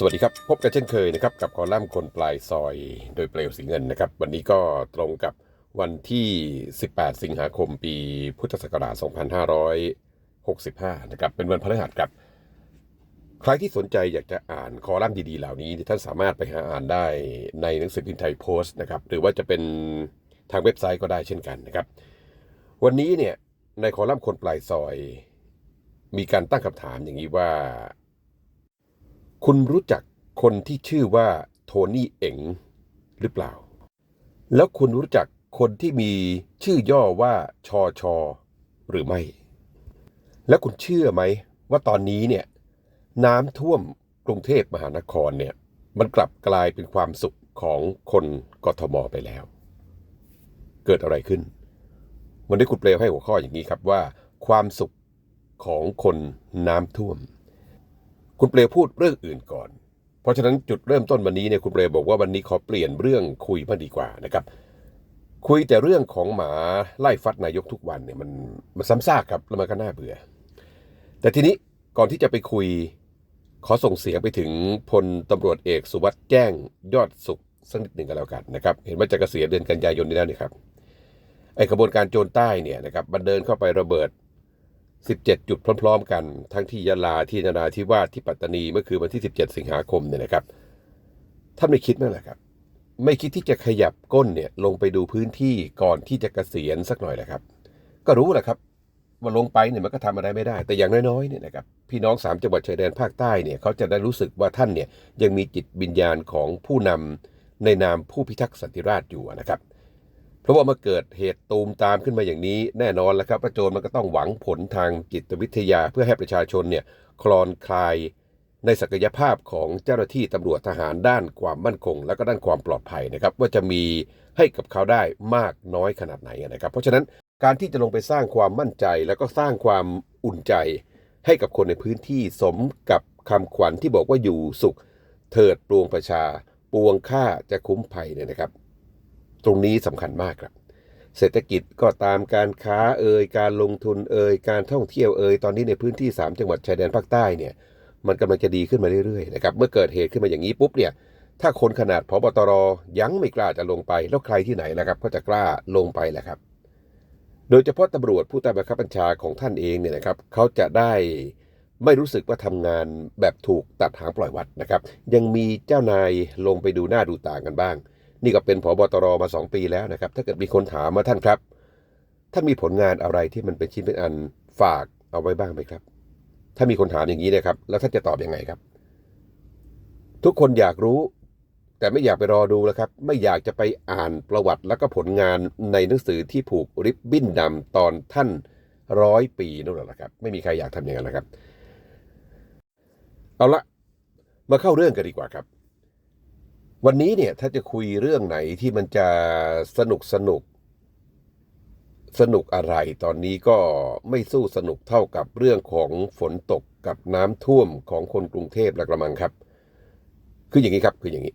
สวัสดีครับ พบกันเช่นเคยนะครับ กับคอลัมน์คนปลายซอยโดยเปลวสีเงินนะครับ วันนี้ก็ตรงกับวันที่ 18 สิงหาคมปีพุทธศักราช 2565 นะครับ เป็นวันพฤหัสครับ ใครที่สนใจอยากจะอ่านคอลัมน์ดีๆ เหล่านี้ ท่านสามารถไปหาอ่านได้ในหนังสือพิมพ์ไทยโพสต์นะครับ หรือว่าจะเป็นทางเว็บไซต์ก็ได้เช่นกันนะครับ วันนี้เนี่ยในคอลัมน์คนปลายซอย มีการตั้งคำถามอย่างนี้ว่า คุณรู้จักคนที่ชื่อว่าโทนี่เอ๋งหรือเปล่า แล้วคุณรู้จักคนที่มีชื่อย่อว่าชอชอหรือไม่ แล้วคุณเชื่อไหมว่าตอนนี้เนี่ยน้ำท่วมกรุงเทพมหานครเนี่ยมันกลับกลายเป็นความสุขของคนกทมไปแล้ว เกิดอะไรขึ้น วันนี้คุณเปลวให้หัวข้ออย่างนี้ครับว่า ความสุขของคนน้ำท่วม คุณเปลวพูดเรื่องอื่นก่อน เพราะฉะนั้นจุดเริ่มต้นวันนี้เนี่ยคุณเปลวบอกว่าวันนี้ขอเปลี่ยนเรื่องคุยมางดีกว่านะครับ คุยแต่เรื่องของหมาไล่ฟัดนายกทุกวันเนี่ยมันมันซ้ำซากครับแล้วมันก็น่าเบื่อ แต่ทีนี้ก่อนที่จะไปคุยขอส่งเสียงไปถึงพลตำรวจเอกสุวัสด์แจ้งยอดสุขสักนิดหนึ่งกันแล้วกันนะครับ เห็นว่าจะเกษียณเดือนกันยายนนี้แล้วนี่ครับไอ้ขบวนการโจรใต้เนี่ยนะครับมันเดินเข้าไประเบิด 17 จุดพร้อม ๆ กัน ทั้งที่ยะลาที่นราธิวาสที่ปัตตานีเมื่อคืนวันที่ 17 สิงหาคมเนี่ยนะครับท่านไม่คิดนั่นแหละครับ ไม่คิดที่จะขยับก้นเนี่ยลงไปดูพื้นที่ก่อนที่จะเกษียณสักหน่อยแหละครับ ก็รู้แหละครับว่าลงไปเนี่ยมันก็ทำอะไรไม่ได้ แต่อย่างน้อยๆเนี่ยนะครับพี่น้องสามจังหวัดชายแดนภาคใต้เนี่ยเขาจะได้รู้สึกว่าท่านเนี่ยยังมีจิตวิญญาณของผู้นำในนามผู้พิทักษ์สันติราษฎร์อยู่นะครับ ราะว่าเมื่อเกิดเหตุตูมตามขึ้นมาอย่างนี้แน่นอนแล้วครับว่าโจรมันก็ต้องหวังผลทางจิตวิทยา เพื่อให้ประชาชนเนี่ยคลอนคลายในศักยภาพของเจ้าหน้าที่ตำรวจทหารด้านความมั่นคง และก็ด้านความปลอดภัยนะครับ ว่าจะมีให้กับเขาได้มากน้อยขนาดไหนนะครับ เพราะฉะนั้นการที่จะลงไปสร้างความมั่นใจ แล้วก็สร้างความอุ่นใจ ให้กับคนในพื้นที่สมกับคำขวัญที่บอกว่าอยู่สุข เถิดปวงประชา ปวงข้าจะคุ้มภัยเนี่ยนะครับ ตรงนี้สำคัญมากครับ เศรษฐกิจก็ตามการค้าเอ่ยการลงทุนเอ่ยการท่องเที่ยวเอ่ยตอนนี้ในพื้นที่ 3 จังหวัดชายแดนภาคใต้เนี่ยมันกำลังจะดีขึ้นมาเรื่อยๆนะครับเมื่อเกิดเหตุขึ้นมาอย่างนี้ปุ๊บเนี่ยถ้าคนขนาดพบตรยังไม่กล้าจะลงไป แล้วใครที่ไหนล่ะครับก็จะกล้าลงไปแหละครับ โดยเฉพาะตำรวจผู้ใต้บังคับบัญชาของท่านเองเนี่ยนะครับเขาจะได้ไม่รู้สึกว่าทำงานแบบถูกตัดหางปล่อยวัดนะครับ ยังมีเจ้านายลงไปดูหน้าดูตากันบ้าง นี่ก็เป็นผบตรมา 2 ปีแล้วนะครับ ถ้าเกิดมีคนถามมาท่านครับท่านมีผลงานอะไรที่มันเป็นชิ้นเป็นอันฝากเอาไว้บ้างไหมครับ ถ้ามีคนถามอย่างนี้นะครับ แล้วท่านจะตอบยังไงครับ ทุกคนอยากรู้ แต่ไม่อยากไปรอดูแล้วครับ ไม่อยากจะไปอ่านประวัติแล้วก็ผลงานในหนังสือที่ผูกริบบิ้นดำตอนท่านร้อยปีนั่นแหละครับ ไม่มีใครอยากทำอย่างนั้นนะครับ เอาละมาเข้าเรื่องกันดีกว่าครับ วันนี้เนี่ยถ้าจะคุยเรื่องไหนที่มันจะสนุกสนุก สนุกอะไรตอนนี้ก็ไม่สู้สนุกเท่ากับเรื่องของฝนตกกับน้ำท่วมของคนกรุงเทพและกระมังครับ คืออย่างนี้ครับคืออย่างนี้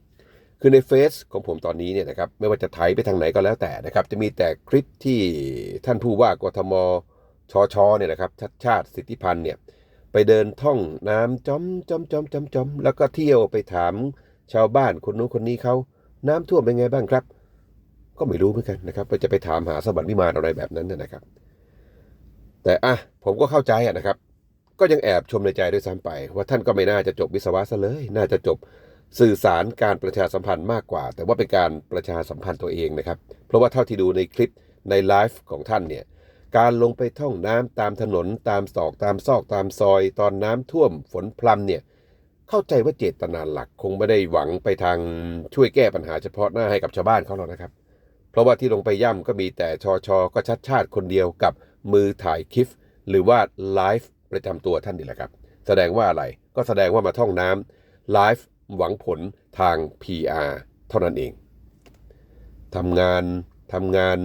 คือในเฟซของผมตอนนี้เนี่ยนะครับไม่ว่าจะไถไปทางไหนก็แล้วแต่นะครับ จะมีแต่คลิปที่ท่านผู้ว่ากทมชชเนี่ยนะครับชัดชาติสิทธิพันธ์เนี่ยไปเดินท่องน้ำจอมจอมจอมจอมจอมแล้วก็เที่ยวไปถาม ชาวบ้านคนนู้นคนนี้เขาน้ำท่วมเป็นไงบ้างครับ ก็ไม่รู้เหมือนกันนะครับว่าจะไปถามหาสวรรค์วิมานอะไรแบบนั้นนะนะครับ แต่อะผมก็เข้าใจนะครับ ก็ยังแอบชมในใจด้วยซ้ำไป ว่าท่านก็ไม่น่าจะจบวิศวะซะเลย น่าจะจบสื่อสารการประชาสัมพันธ์มากกว่า แต่ว่าเป็นการประชาสัมพันธ์ตัวเองนะครับ เพราะว่าเท่าที่ดูในคลิปในไลฟ์ของท่านเนี่ยการลงไปท่องน้ำตามถนนตามศอกตามซอกตามซอย ตอนน้ำท่วมฝนพรำเนี่ย เข้าใจว่าเจตนาหลักคงไม่ได้หวังไปทางช่วยแก้ปัญหาเฉพาะหน้าให้กับชาวบ้านเขาหรอกนะครับ เพราะว่าที่ลงไปย่ำก็มีแต่ชอชอก็ชัดชาติคนเดียวกับมือถ่ายคลิป หรือว่าไลฟ์ประจำตัวท่านนี่แหละครับ แสดงว่าอะไรก็แสดงว่ามาท่องน้ำไลฟ์หวังผลทาง PR เท่านั้นเองทำงานทำงาน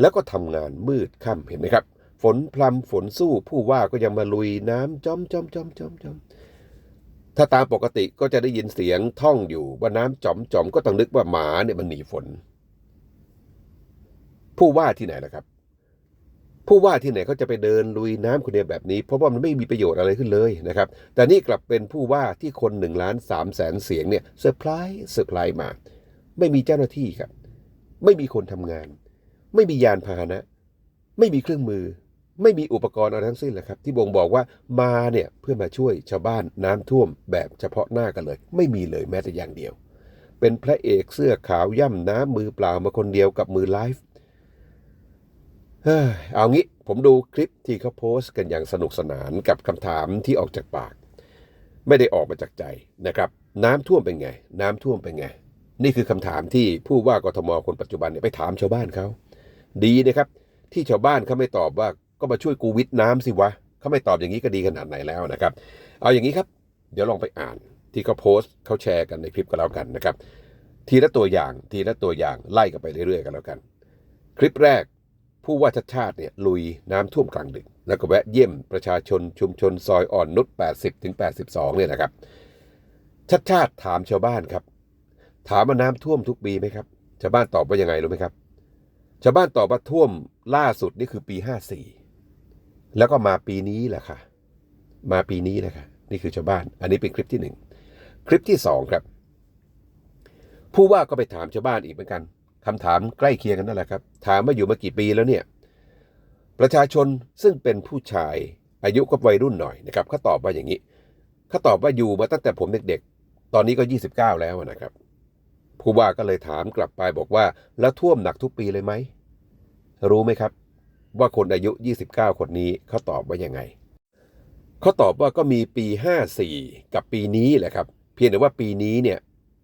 แล้วก็ทำงานมืดค่ำเห็นไหมครับ ฝนพรำฝนสู้ผู้ว่าก็ยังมาลุยน้ำจอมจอมจอมจอมจอม ถ้าตามปกติก็จะได้ยินเสียงท่องอยู่ว่าน้ำจอมจอมก็ต้องนึกว่าหมาเนี่ยมันหนีฝน ผู้ว่าที่ไหนล่ะครับ ผู้ว่าที่ไหนเขาจะไปเดินลุยน้ำคนเดียวแบบนี้ เพราะว่ามันไม่มีประโยชน์อะไรขึ้นเลยนะครับ แต่นี่กลับเป็นผู้ว่าที่คนหนึ่งล้านสามแสนเสียงเนี่ยเซอร์ไพรส์เซอร์ไพรส์มา ไม่มีเจ้าหน้าที่ครับ ไม่มีคนทำงาน ไม่มียานพาหนะ ไม่มีเครื่องมือ ไม่มีอุปกรณ์อะไรทั้งสิ้นเลยครับ ที่บ่งบอกว่ามาเนี่ยเพื่อมาช่วยชาวบ้านน้ำท่วมแบบเฉพาะหน้ากันเลย ไม่มีเลยแม้แต่อย่างเดียว เป็นพระเอกเสื้อขาวย่ำน้ำมือเปล่ามาคนเดียวกับมือไลฟ์เฮ้ยเอางี้ผมดูคลิปที่เขาโพสต์กันอย่างสนุกสนานกับคำถามที่ออกจากปาก ไม่ได้ออกมาจากใจนะครับ น้ำท่วมเป็นไง น้ำท่วมเป็นไง นี่คือคำถามที่ผู้ว่ากทมคนปัจจุบันเนี่ยไปถามชาวบ้านเขาดีนะครับ ที่ชาวบ้านเขาไม่ตอบว่า ก็มาช่วยกูวิทน้ำสิวะเขาไม่ตอบอย่างนี้ก็ดีขนาดไหนแล้วนะครับ เอาอย่างนี้ครับ เดี๋ยวลองไปอ่านที่เขาโพสต์เขาแชร์กันในคลิปก็แล้วกันนะครับ ทีละตัวอย่างทีละตัวอย่างไล่กันไปเรื่อยๆกันแล้วกัน คลิปแรกผู้ว่าชัดชาติเนี่ยลุยน้ำท่วมกลางดึก แล้วก็แวะเยี่ยมประชาชนชุมชนซอยอ่อนนุช80ถึง82เนี่ยนะครับ ชัดชาติถามชาวบ้านครับ ถามว่าน้ำท่วมทุกปีไหมครับชาวบ้านตอบว่ายังไงรู้ไหมครับชาวบ้านตอบว่าท่วมล่าสุดนี่คือปี 54 แล้วก็มาปีนี้แหละค่ะ มาปีนี้แหละค่ะนี่คือชาวบ้าน อันนี้เป็นคลิปที่หนึ่งคลิปที่สองครับ ผู้ว่าก็ไปถามชาวบ้านอีกเหมือนกันคำถามใกล้เคียงกันนั่นแหละครับ ถามว่าอยู่มากี่ปีแล้วเนี่ย ประชาชนซึ่งเป็นผู้ชายอายุก็วัยรุ่นหน่อยนะครับเขาตอบว่าอย่างนี้เขาตอบว่าอยู่มาตั้งแต่ผมเด็กๆ ตอนนี้ก็ 29 แล้วนะครับผู้ว่าก็เลยถามกลับไปบอกว่า แล้วท่วมหนักทุกปีเลยไหมรู้ไหมครับ ว่าคนอายุ 29 คนนี้เขาตอบว่ายังไงเขาตอบว่าก็มีปี 54 กับปีนี้แหละครับ เพียงแต่ว่าปีนี้เนี่ย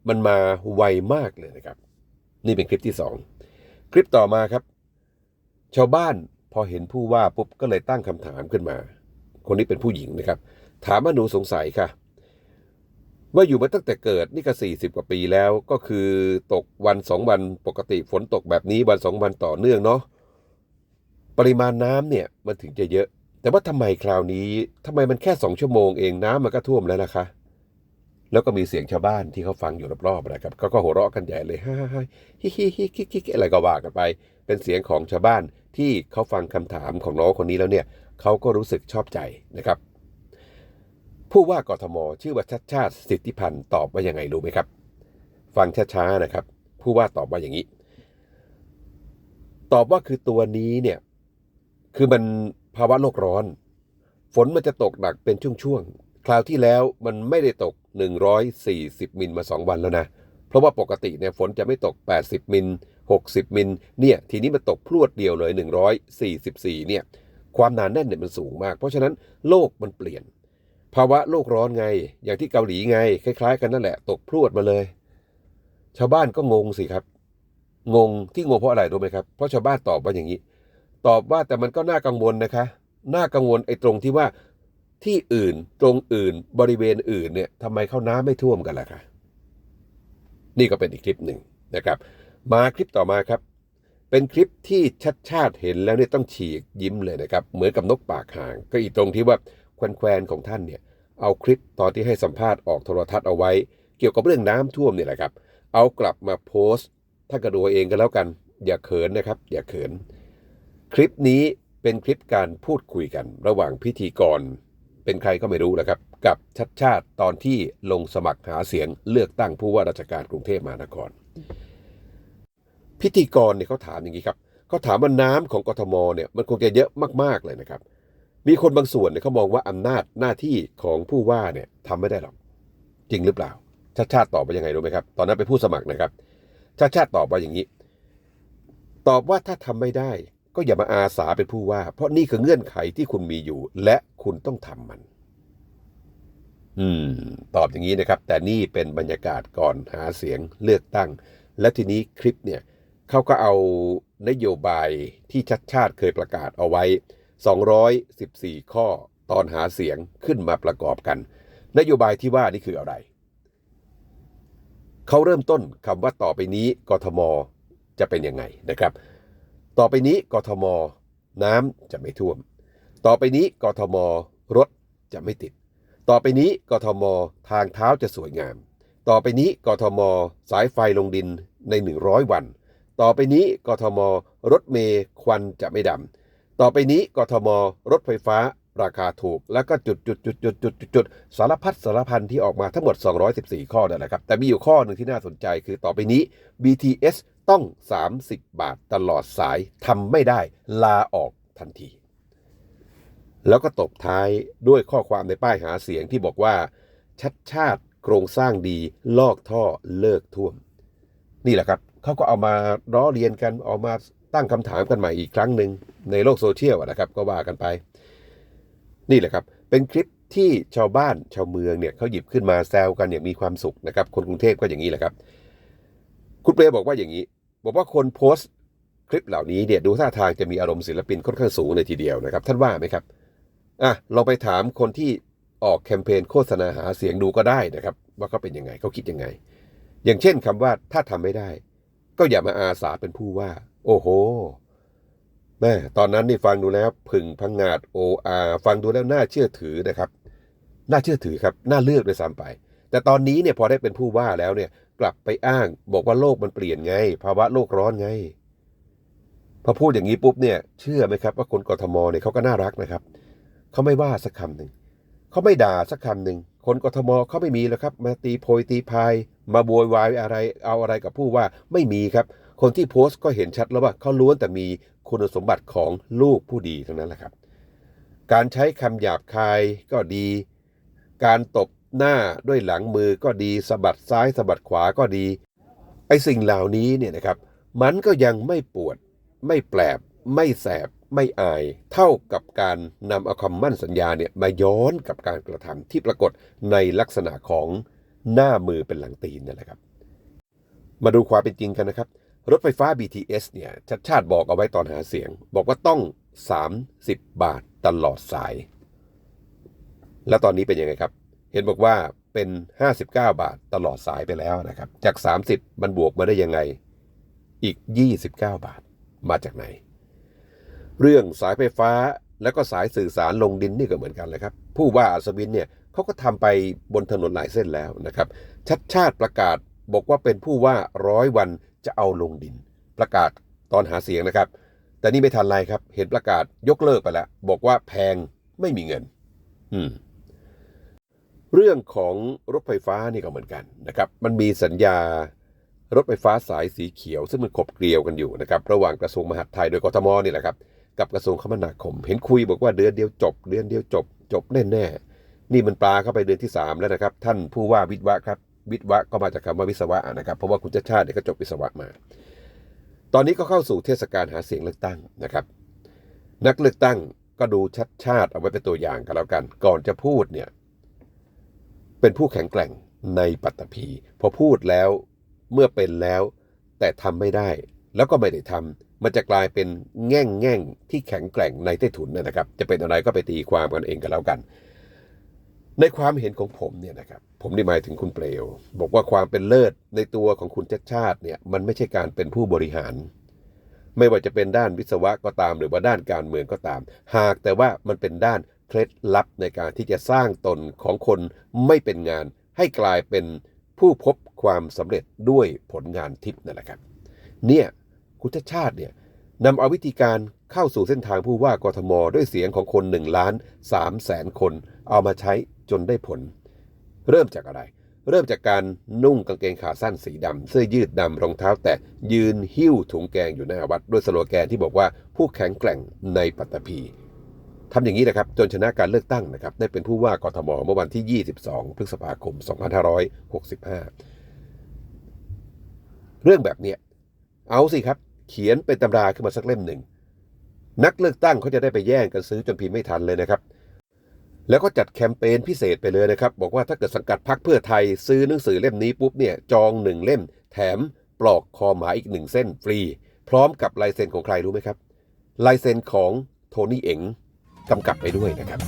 มันมาไวมากเลยนะครับ นี่เป็นคลิปที่ 2 คลิปต่อมาครับ ชาวบ้านพอเห็นผู้ว่าปุ๊บก็เลยตั้งคำถามขึ้นมา คนนี้เป็นผู้หญิงนะครับ ถามว่าหนูสงสัยค่ะ ว่าอยู่มาตั้งแต่เกิดนี่ก็สี่สิบกว่าปีแล้วก็คือตกวันสองวันปกติฝนตกแบบนี้วันสองวันต่อเนื่องเนาะ ปริมาณน้ำเนี่ยมันถึงจะเยอะ แต่ว่าทำไมคราวนี้ทำไมมันแค่สองชั่วโมงเองน้ำมันก็ท่วมแล้วนะคะ แล้วก็มีเสียงชาวบ้านที่เขาฟังอยู่รอบๆนะครับเขาก็หัวเราะกันใหญ่เลยฮ่าฮ่าฮิฮิฮิฮิฮิอะไรก็ว่ากันไป เป็นเสียงของชาวบ้านที่เขาฟังคำถามของน้องคนนี้แล้วเนี่ยเขาก็รู้สึกชอบใจนะครับผู้ว่ากทม ชื่อว่าชัดชาติสิทธิพันธ์ตอบว่ายังไงรู้ไหมครับ ฟังช้าๆนะครับ ผู้ว่าตอบว่าอย่างนี้ ตอบว่าคือตัวนี้เนี่ย คือมันภาวะโลกร้อน ฝนมันจะตกหนักเป็นช่วงๆ คราวที่แล้วมันไม่ได้ตก 140 มิลมา 2 วันแล้วนะ เพราะว่าปกติเนี่ยฝนจะไม่ตก 80 มิล 60 มิล เนี่ย ทีนี้มันตกพรวดเดียวเลย 144 เนี่ย ความหนาแน่นเนี่ยมันสูงมาก เพราะฉะนั้นโลกมันเปลี่ยน ภาวะโลกร้อนไง อย่างที่เกาหลีไง คล้ายๆ กันนั่นแหละ ตกพรวดมาเลย ชาวบ้านก็งงสิครับ งงที่งงเพราะอะไรรู้ไหมครับ เพราะชาวบ้านตอบว่าอย่างนี้ ตอบว่าแต่มันก็น่ากังวลนะคะ น่ากังวลไอ้ตรงที่ว่าที่อื่นตรงอื่นบริเวณอื่นเนี่ยทำไมเข้าน้ำไม่ท่วมกันล่ะคะนี่ก็เป็นอีกคลิปหนึ่งนะครับ มาคลิปต่อมาครับ เป็นคลิปที่ชัดชาติเห็นแล้วเนี่ยต้องฉีกยิ้มเลยนะครับ เหมือนกับนกปากห่าง ก็อีกตรงที่ว่าแควนๆของท่านเนี่ยเอาคลิปตอนที่ให้สัมภาษณ์ออกโทรทัศน์เอาไว้ เกี่ยวกับเรื่องน้ำท่วมเนี่ยแหละครับ เอากลับมาโพสต์ท่านก็ดูเอาเองกันแล้วกัน อย่าเขินนะครับ อย่าเขิน คลิปนี้เป็นคลิปการพูดคุยกัน ระหว่างพิธีกร เป็นใครก็ไม่รู้นะครับ กับชัดชาติตอนที่ลงสมัครหาเสียงเลือกตั้งผู้ว่าราชการกรุงเทพมหานคร พิธีกรเนี่ยเขาถามอย่างนี้ครับเขาถามว่าน้ำของกทมเนี่ยมันคงจะเยอะมากๆเลยนะครับ มีคนบางส่วนเนี่ยเขามองว่าอำนาจหน้าที่ของผู้ว่าเนี่ยทำไม่ได้หรอก จริงหรือเปล่าชาติชาติตอบว่ายังไงรู้ไหมครับ ตอนนั้นเป็นผู้สมัครนะครับ ชาติชาติตอบว่าอย่างนี้ ตอบว่าถ้าทำไม่ได้ ก็อย่ามาอาสาเป็นผู้ว่า เพราะนี่คือเงื่อนไขที่คุณมีอยู่ และคุณต้องทำมัน อืม ตอบอย่างนี้นะครับ แต่นี่เป็นบรรยากาศก่อนหาเสียงเลือกตั้ง และทีนี้คลิปเนี่ยเขาก็เอานโยบายที่ชัดชาติเคยประกาศเอาไว้ 214 ข้อตอนหาเสียงขึ้นมาประกอบกัน นโยบายที่ว่านี่คืออะไร เขาเริ่มต้นคำว่าต่อไปนี้กทมจะเป็นยังไงนะครับ ต่อไปนี้กทม น้ำจะไม่ท่วม ต่อไปนี้กทม รถจะไม่ติด ต่อไปนี้กทม ทางเท้าจะสวยงาม ต่อไปนี้กทม สายไฟลงดินใน 100 วัน ต่อไปนี้กทม รถเมย์ควันจะไม่ดำ ต่อไปนี้กทม รถไฟฟ้าราคาถูก แล้วก็จุดจุดจุดจุดจุดจุดจุดสารพัดสารพันที่ออกมาทั้งหมด 214 ข้อนั่นแหละครับ แต่มีอยู่ข้อหนึ่งที่น่าสนใจคือต่อไปนี้ BTS ต้อง 30 บาทตลอดสายทำไม่ได้ลาออกทันที แล้วก็ตบท้ายด้วยข้อความในป้ายหาเสียงที่บอกว่า ชัดชาติโครงสร้างดีลอกท่อเลิกท่วม นี่แหละครับเขาก็เอามาล้อเลียนกันเอามาตั้งคำถามกันใหม่อีกครั้งหนึ่งในโลกโซเชียลนะครับก็ว่ากันไป นี่แหละครับ เป็นคลิปที่ชาวบ้านชาวเมืองเนี่ยเขาหยิบขึ้นมาแซวกันอย่างมีความสุขนะครับ คนกรุงเทพก็อย่างนี้แหละครับ คุณเปรย์บอกว่าอย่างนี้ บอกว่าคนโพสต์คลิปเหล่านี้เนี่ยดูท่าทางจะมีอารมณ์ศิลปินค่อนข้างสูงเลยทีเดียวนะครับ ท่านว่าไหมครับอะลองไปถามคนที่ออกแคมเปญโฆษณาหาเสียงดูก็ได้นะครับ ว่าเขาเป็นยังไงเขาคิดยังไง อย่างเช่นคำว่าถ้าทำไม่ได้ ก็อย่ามาอาสาเป็นผู้ว่า โอ้โหแม่ตอนนั้นนี่ฟังดูแล้วผึ่งพังงาดโออาฟังดูแล้วน่าเชื่อถือนะครับ น่าเชื่อถือครับ น่าเลือกด้วยซ้ำไป แต่ตอนนี้เนี่ยพอได้เป็นผู้ว่าแล้วเนี่ยกลับไปอ้างบอกว่าโลกมันเปลี่ยนไง ภาวะโลกร้อนไง พอพูดอย่างนี้ปุ๊บเนี่ยเชื่อไหมครับว่าคนกทมเนี่ยเขาก็น่ารักนะครับเขาไม่ว่าสักคำหนึ่งเขาไม่ด่าสักคำหนึ่งคนกทมเขาไม่มีแล้วครับ มาตีโพยตีพาย มาโวยวายอะไรเอาอะไรกับผู้ว่าไม่มีครับ คนที่โพสต์ก็เห็นชัดแล้วว่าเขาล้วนแต่มีคุณสมบัติของลูกผู้ดีทั้งนั้นแหละครับ การใช้คำหยาบคายก็ดี การตบ หน้าด้วยหลังมือก็ดีสะบัดซ้ายสะบัดขวาก็ดีไอ้สิ่งเหล่านี้เนี่ยนะครับมันก็ยังไม่ปวด ไม่แปลบ ไม่แสบ ไม่อาย เท่ากับการนำเอาคำมั่นสัญญาเนี่ยมาย้อนกับการกระทำที่ปรากฏในลักษณะของหน้ามือเป็นหลังตีนนั่นแหละครับ มาดูความเป็นจริงกันนะครับ รถไฟฟ้า BTS เนี่ยชัดชาติบอกเอาไว้ตอนหาเสียง บอกว่าต้อง 30 บาทตลอดสาย แล้วตอนนี้เป็นยังไงครับ เห็นบอกว่าเป็น 59 บาทตลอดสายไปแล้วนะครับ จาก 30 มันบวกมาได้ยังไงอีก 29 บาทมาจากไหน เรื่องสายไฟฟ้าแล้วก็สายสื่อสารลงดินนี่ก็เหมือนกันเลยครับ ผู้ว่าอัศวินเนี่ยเขาก็ทำไปบนถนนหลายเส้นแล้วนะครับ ชัดชาติประกาศบอกว่าเป็นผู้ว่าร้อยวันจะเอาลงดิน ประกาศตอนหาเสียงนะครับ แต่นี่ไม่ทันไรครับ เห็นประกาศยกเลิกไปแล้ว บอกว่าแพงไม่มีเงิน อืม เรื่องของรถไฟฟ้านี่ก็เหมือนกันนะครับมันมีสัญญารถไฟฟ้าสายสีเขียว ซึ่งมันขบเกลียวกันอยู่นะครับระหว่างกระทรวงมหาดไทยโดยกทมนี่แหละครับกับกระทรวงคมนาคม เห็นคุยบอกว่าเดือนเดียวจบ เดือนเดียวจบ จบแน่ๆนี่มันปลาเข้าไปเดือนที่ 3 แล้วนะครับ ท่านผู้ว่าวิทวะครับ วิทวะก็มาจากคำว่าวิศวะนะครับเพราะว่าคุณชาติชาติเนี่ยก็จบวิศวะมา ตอนนี้ก็เข้าสู่เทศกาลหาเสียงเลือกตั้งนะครับ นักเลือกตั้งก็ดูชัดชาติเอาไว้เป็นตัวอย่างกันแล้วกัน ก่อนจะพูดเนี่ย เป็นผู้แข็งแกร่งในปัตตภีพอพูดแล้วเมื่อเป็นแล้ว แต่ทำไม่ได้ แล้วก็ไม่ได้ทำมันจะกลายเป็นแง่งแง่งที่แข็งแกร่งในใต้ถุนนะครับ จะเป็นอะไรก็ไปตีความกันเองกันแล้วกัน ในความเห็นของผมเนี่ยนะครับผมได้หมายถึงคุณเปลว บอกว่าความเป็นเลิศในตัวของคุณชัดชาติเนี่ยมันไม่ใช่การเป็นผู้บริหาร ไม่ว่าจะเป็นด้านวิศวะก็ตาม หรือว่าด้านการเมืองก็ตาม หากแต่ว่ามันเป็นด้าน เคล็ดลับในการที่จะสร้างตนของคนไม่เป็นงาน ให้กลายเป็นผู้พบความสำเร็จด้วยผลงานทิพย์นั่นแหละครับ เนี่ยคุณชาชาติเนี่ยนำเอาวิธีการเข้าสู่เส้นทางผู้ว่ากทม ด้วยเสียงของคน1ล้าน3แสนคน เอามาใช้จนได้ผล เริ่มจากอะไร เริ่มจากการนุ่งกางเกงขาสั้นสีดำเสื้อยืดดำรองเท้า แตะยืนหิ้วถุงแกงอยู่หน้าวัด ด้วยสโลแกนที่บอกว่าผู้แข็งแกร่งในปัตตภี ทำอย่างนี้นะครับจนชนะการเลือกตั้งนะครับได้เป็นผู้ว่ากทมเมื่อวันที่ 22 พฤษภาคม 2565 เรื่องแบบเนี้ยเอาสิครับ เขียนเป็นตำราขึ้นมาสักเล่มหนึ่ง นักเลือกตั้งเขาจะได้ไปแย่งกันซื้อจนพิมพ์ไม่ทันเลยนะครับ แล้วก็จัดแคมเปญพิเศษไปเลยนะครับ บอกว่าถ้าเกิดสังกัดพักเพื่อไทยซื้อหนังสือเล่มนี้ปุ๊บเนี่ยจองหนึ่งเล่ม แถมปลอกคอหมาอีกหนึ่งเส้นฟรี พร้อมกับลายเซ็นของใครรู้ไหมครับลายเซ็นของโทนี่เอ๋ง กำกับไปด้วยนะครับ